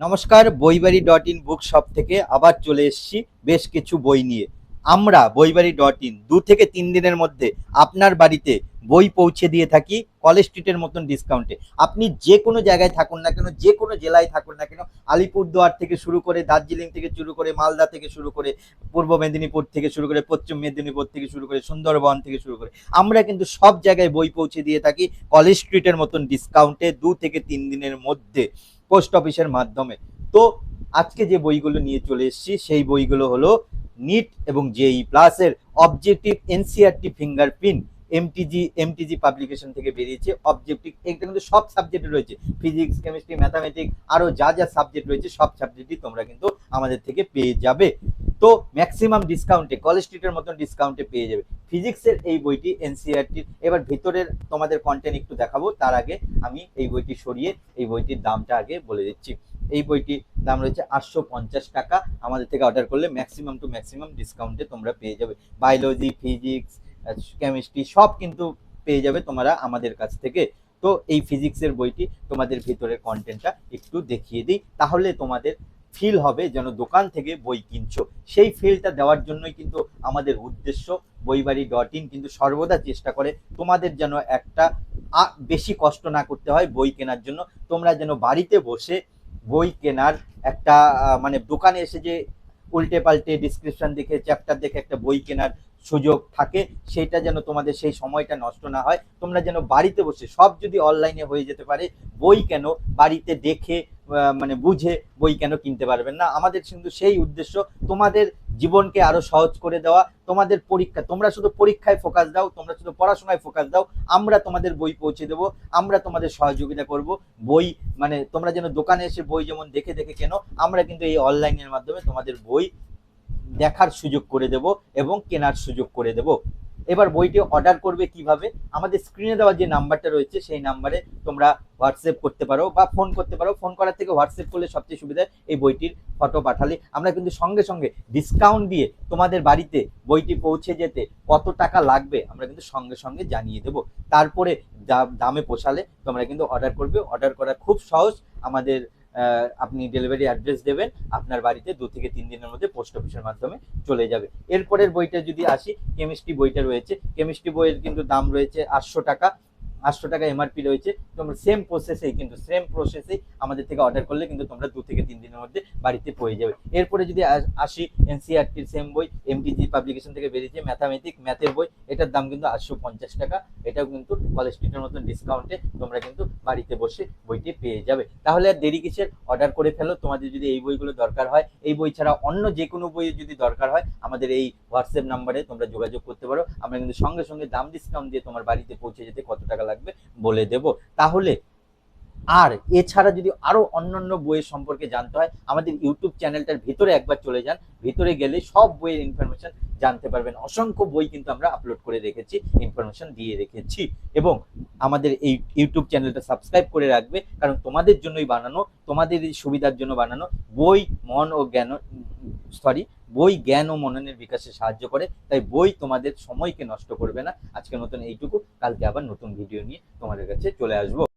নমস্কার Boibari dot in book shop থেকে আবার চলে এসেছি বেশ কিছু বই নিয়ে। আমরা বইবাড়ি ডট ইন দু থেকে তিন দিনের মধ্যে আপনার বাড়িতে বই পৌঁছে দিয়ে থাকি কলেজ স্ট্রিটের মতন ডিসকাউন্টে আপনি যে কোনো জায়গায় থাকুন না কেন, যে কোনো জেলায় থাকুন না কেন, আলিপুরদুয়ার থেকে শুরু করে দার্জিলিং থেকে শুরু করে মালদা থেকে শুরু করে পূর্ব মেদিনীপুর থেকে শুরু করে পশ্চিম মেদিনীপুর থেকে শুরু করে সুন্দরবন থেকে শুরু করে, আমরা কিন্তু সব জায়গায় বই পৌঁছে দিয়ে থাকি কলেজ স্ট্রিটের মতন ডিসকাউন্টে দু থেকে তিন দিনের মধ্যে। পোস্ট অফিসের মাধ্যমে। তো আজকে যে বইগুলো নিয়ে চলে এসেছি, সেই বইগুলো হলো নিট এবং জেই প্লাসের objective NCERT fingerprint MTG MTG publication থেকে বেরিয়েছে। অবজেক্টিভ এটা কিন্তু সব সাবজেক্ট রয়েছে। ফিজিক্স কেমিস্ট্রি ম্যাথামেটিক্স আরও যা যা সাবজেক্ট রয়েছে, সব সাবজেক্টই তোমরা কিন্তু আমাদের থেকে পেয়ে যাবে। তো ম্যাক্সিমাম ডিসকাউন্টে কলেজ স্ট্রিটের মতন ডিসকাউন্টে পেয়ে যাবে। ফিজিক্সের এই বইটি এনসিআরটির এবার ভিতরের তোমাদের কন্টেন্ট একটু দেখাবো। তার আগে আমি এই বইটি সরিয়ে এই বইটির দামটা আগে বলে দিচ্ছি। এই বইটির দাম রয়েছে আটশো পঞ্চাশ টাকা। আমাদের থেকে অর্ডার করলে ম্যাক্সিমাম টু ম্যাক্সিমাম ডিসকাউন্টে তোমরা পেয়ে যাবে। বায়োলজি ফিজিক্স কেমিস্ট্রি সব কিন্তু পেয়ে যাবে তোমরা আমাদের কাছ থেকে। তো এই ফিজিক্সের বইটি তোমাদের ভিতরের কন্টেন্টটা একটু দেখিয়ে দিই। তাহলে তোমাদের ফিল হবে যেন দোকান থেকে বই কিনছো। সেই ফিলটা দেওয়ার জন্যই কিন্তু আমাদের উদ্দেশ্য বইবাড়ি ডট ইন কিন্তু সর্বদা চেষ্টা করে তোমাদের যেন একটা বেশি কষ্ট না করতে হয় বই কেনার জন্য। তোমরা যেন বাড়িতে বসে বই কেনার একটা মানে দোকানে এসে যে উল্টে পাল্টে ডিসক্রিপশন দেখে চ্যাপ্টার দেখে একটা বই কেনার সুযোগ থাকে, সেটা যেন তোমাদের সেই সময়টা নষ্ট না হয়। তোমরা যেন বাড়িতে বসে, সব যদি অনলাইনে হয়ে যেতে পারে, বই কেন, বাড়িতে দেখে মানে বুঝে বই কেন কিনতে পারবেন না? আমাদের কিন্তু সেই উদ্দেশ্য তোমাদের জীবনকে আরও সহজ করে দেওয়া, তোমাদের পরীক্ষা, তোমরা শুধু পরীক্ষায় ফোকাস দাও, তোমরা শুধু পড়াশোনায় ফোকাস দাও, আমরা তোমাদের বই পৌঁছে দেবো, আমরা তোমাদের সহযোগিতা করব। বই মানে তোমরা যেন দোকানে এসে বই যেমন দেখে দেখে কেন, আমরা কিন্তু এই অনলাইনের মাধ্যমে তোমাদের বই দেখার সুযোগ করে দেব এবং কেনার সুযোগ করে দেব। এবার বইটি অর্ডার করবে কীভাবে? আমাদের স্ক্রিনে দেওয়া যে নাম্বারটা রয়েছে, সেই নাম্বারে তোমরা হোয়াটসঅ্যাপ করতে পারো বা ফোন করতে পারো। ফোন করার থেকে হোয়াটসঅ্যাপ করলে সবচেয়ে সুবিধা এই বইটির ফটো পাঠালে। আমরা কিন্তু সঙ্গে সঙ্গে ডিসকাউন্ট দিয়ে তোমাদের বাড়িতে বইটি পৌঁছে যেতে কত টাকা লাগবে আমরা কিন্তু সঙ্গে সঙ্গে জানিয়ে দেব। তারপরে দামে পোষালে তোমরা কিন্তু অর্ডার করবে। অর্ডার করা খুব সহজ। আমাদের আপনি ডেলিভারি অ্যাড্রেস দেবেন, আপনার বাড়িতে দু থেকে তিন দিনের মধ্যে পোস্ট অফিসের মাধ্যমে চলে যাবে। এরপরের বইটা যদি আসি কেমিস্ট্রি বইটা রয়েছে। কেমিস্ট্রি বইয়ের কিন্তু দাম রয়েছে আটশো টাকা। আটশো টাকা এমআরপি রয়েছে। তোমরা সেম প্রসেসেই কিন্তু সেম প্রসেসেই আমাদের থেকে অর্ডার করলে কিন্তু তোমরা দু থেকে তিন দিনের মধ্যে বাড়িতে পেয়ে যাবে। এরপরে যদি আসি এনসিআরটির সেম বই এমটিজি পাবলিকেশন থেকে বেরিয়েছে ম্যাথামেটিক ম্যাথের বই, এটার দাম কিন্তু আটশো পঞ্চাশ টাকা। এটাও কিন্তু কলেজ স্ট্রিটের মতন ডিসকাউন্টে তোমরা কিন্তু বাড়িতে বসে বইটি পেয়ে যাবে। তাহলে আর দেরি কিসের? অর্ডার করে ফেলো। তোমাদের যদি এই বইগুলো দরকার হয়, এই বই ছাড়া অন্য যে কোনো বই যদি দরকার হয়, আমাদের এই হোয়াটসঅ্যাপ নাম্বারে তোমরা যোগাযোগ করতে পারো। আমরা কিন্তু সঙ্গে সঙ্গে দাম ডিসকাউন্ট দিয়ে তোমার বাড়িতে পৌঁছে যেতে কত টাকা লাগবে বলে দেব। তাহলে আর এছাড়া যদি আরও অন্যান্য বইয়ের সম্পর্কে জানতে হয়, আমাদের ইউটিউব চ্যানেলটার ভিতরে একবার চলে যান। ভিতরে গেলে সব বইয়ের ইনফরমেশন জানতে পারবেন। অসংখ্য বই কিন্তু আমরা আপলোড করে রেখেছি ইনফরমেশন দিয়ে রেখেছি। এবং আমাদের এই ইউটিউব চ্যানেলটা সাবস্ক্রাইব করে রাখবে। কারণ তোমাদের জন্যই বানানো, তোমাদের সুবিধার জন্য বানানো বই, মন ও জ্ঞান সরি, বই জ্ঞান ও মননের বিকাশে সাহায্য করে, তাই বই তোমাদের সময়কে নষ্ট করবে না। আজকে নতুন এইটুকু, কালকে আবার নতুন ভিডিও নিয়ে তোমাদের কাছে চলে আসব।